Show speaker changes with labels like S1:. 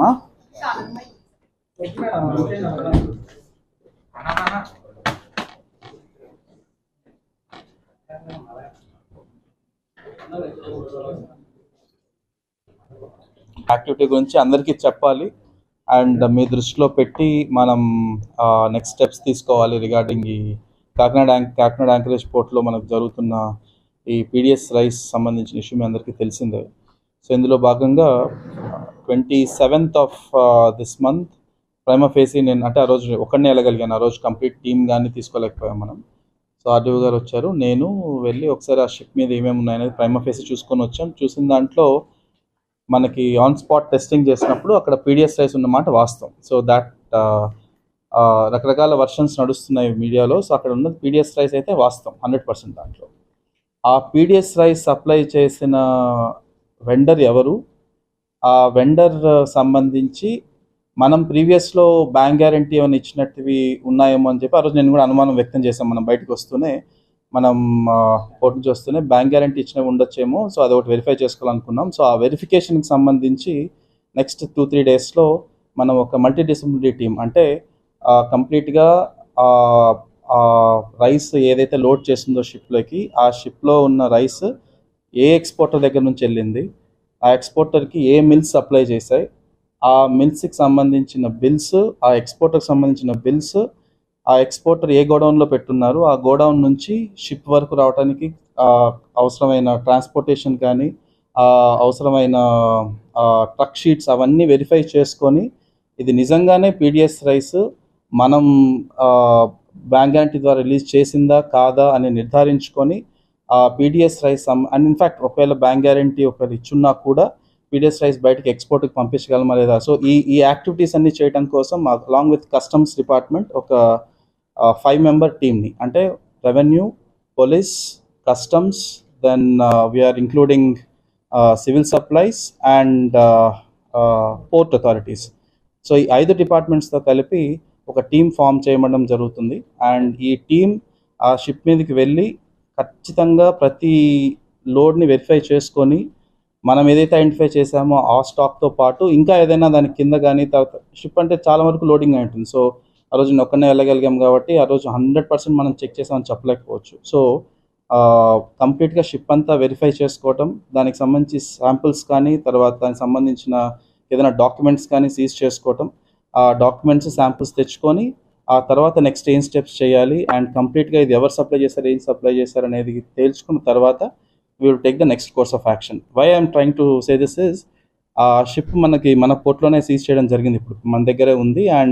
S1: మా? యాక్టివిటీ గురించి అందరికీ చెప్పాలి. అండ్ మీ దృష్టిలో పెట్టి మనం నెక్స్ట్ స్టెప్స్ తీసుకోవాలి రిగార్డింగ్ ఈ కాకినాడ కాకినాడ యాంకరేజ్ పోర్ట్లో మనకు జరుగుతున్న ఈ పీడిఎస్ రైస్ సంబంధించిన ఇష్యూ మీ అందరికీ తెలిసిందే. సో ఇందులో భాగంగా twenty seventh of this month prima facie నేను అంటే ఆ రోజు ఒక్కడనే వెళ్ళగలిగాను. ఆ రోజు కంప్లీట్ టీమ్ కానీ తీసుకోలేకపోయాం మనం. సో ఆర్డీఓ గారు వచ్చారు. నేను వెళ్ళి ఒకసారి ఆ షిప్ మీద ఏమేమి ఉన్నాయనేది ప్రైమ ఫేసి చూసుకొని వచ్చాం. చూసిన దాంట్లో మనకి ఆన్ స్పాట్ టెస్టింగ్ చేసినప్పుడు అక్కడ పీడిఎస్ రైస్ ఉన్నమాట వాస్తవం. సో దాట్ రకరకాల వర్షన్స్ నడుస్తున్నాయి మీడియాలో. సో అక్కడ ఉన్నది పీడిఎస్ రైస్ అయితే వాస్తవం హండ్రెడ్ పర్సెంట్ దాంట్లో. ఆ పీడిఎస్ రైస్ సప్లై చేసిన వెండర్ ఎవరు? ఆ వెండర్ సంబంధించి మనం ప్రీవియస్లో బ్యాంక్ గ్యారంటీ ఏమైనా ఇచ్చినట్టువి ఉన్నాయేమో అని చెప్పి ఆ రోజు నేను కూడా అనుమానం వ్యక్తం చేశాను. మనం బయటకు వస్తూనే మనం కోర్టు నుంచి వస్తూనే బ్యాంక్ గ్యారంటీ ఇచ్చినవి ఉండొచ్చేమో సో అది ఒకటి వెరిఫై చేసుకోవాలనుకున్నాం. సో ఆ వెరిఫికేషన్కి సంబంధించి నెక్స్ట్ టూ త్రీ డేస్లో మనం ఒక మల్టీ డిసిప్లినరీ టీం అంటే కంప్లీట్గా రైస్ ఏదైతే లోడ్ చేసిందో షిప్లోకి ఆ షిప్లో ఉన్న రైస్ ఏ ఎక్స్పోర్టర్ దగ్గర నుంచి వెళ్ళింది ఆ ఎక్స్పోర్టర్కి ఏ మిల్స్ అప్లై చేశాయి ఆ మిల్స్కి సంబంధించిన బిల్స్ ఆ ఎక్స్పోర్టర్కి సంబంధించిన బిల్స్ ఆ ఎక్స్పోర్టర్ ఏ గోడౌన్లో పెట్టున్నారు ఆ గోడౌన్ నుంచి షిప్ వరకు రావడానికి అవసరమైన ట్రాన్స్పోర్టేషన్ కానీ ఆ, అవసరమైన ట్రక్ షీట్స్ అవన్నీ వెరిఫై చేసుకొని ఇది నిజంగానే పీడిఎస్ రైస్ మనం బ్యాంక్ గ్యారంటీ ద్వారా రిలీజ్ చేసిందా కాదా అని నిర్ధారించుకొని PDS rice and in fact ఒకవేళ బ్యాంక్ గ్యారంటీ ఒకవేళ ఇచ్చున్నా కూడా పీడిఎస్ రైస్ బయటకి ఎక్స్పోర్ట్కి పంపించగలమా లేదా? సో ఈ ఈ యాక్టివిటీస్ అన్ని చేయడం కోసం అలాంగ్ విత్ కస్టమ్స్ డిపార్ట్మెంట్ ఒక ఫైవ్ మెంబర్ టీమ్ని అంటే revenue police customs then we are including civil supplies and port authorities so ఈ ఐదు డిపార్ట్మెంట్స్తో కలిపి ఒక టీం ఫామ్ చేయడం జరుగుతుంది. అండ్ ఈ టీం ఆ షిప్ మీదకి వెళ్ళి ఖచ్చితంగా ప్రతి లోడ్ని వెరిఫై చేసుకొని మనం ఏదైతే ఐడెంటిఫై చేసామో ఆ స్టాక్తో పాటు ఇంకా ఏదైనా దాని కింద కానీ తర్వాత షిప్ అంటే చాలా వరకు లోడింగ్ అయి ఉంటుంది. సో ఆ రోజు నేను ఒక్కనే వెళ్ళగలిగాం కాబట్టి ఆ రోజు హండ్రెడ్ పర్సెంట్ మనం చెక్ చేసామని చెప్పలేకపోవచ్చు. సో కంప్లీట్గా షిప్ అంతా వెరిఫై చేసుకోవటం దానికి సంబంధించి శాంపుల్స్ కానీ తర్వాత దానికి సంబంధించిన ఏదైనా డాక్యుమెంట్స్ కానీ సీజ్ చేసుకోవటం ఆ డాక్యుమెంట్స్ శాంపుల్స్ తెచ్చుకొని ఆ తర్వాత నెక్స్ట్ ఏం స్టెప్స్ చేయాలి? అండ్ కంప్లీట్గా ఇది ఎవరు సప్లై చేశారు? ఏం సప్లై చేశారు? అనేది తేల్చుకున్న తర్వాత we will take the next course of action why I'm trying to say this is a ship మనకి మన పోర్ట్లోనే సీజ్ చేయడం జరిగింది ఇప్పుడు. మన దగ్గరే ఉంది అండ్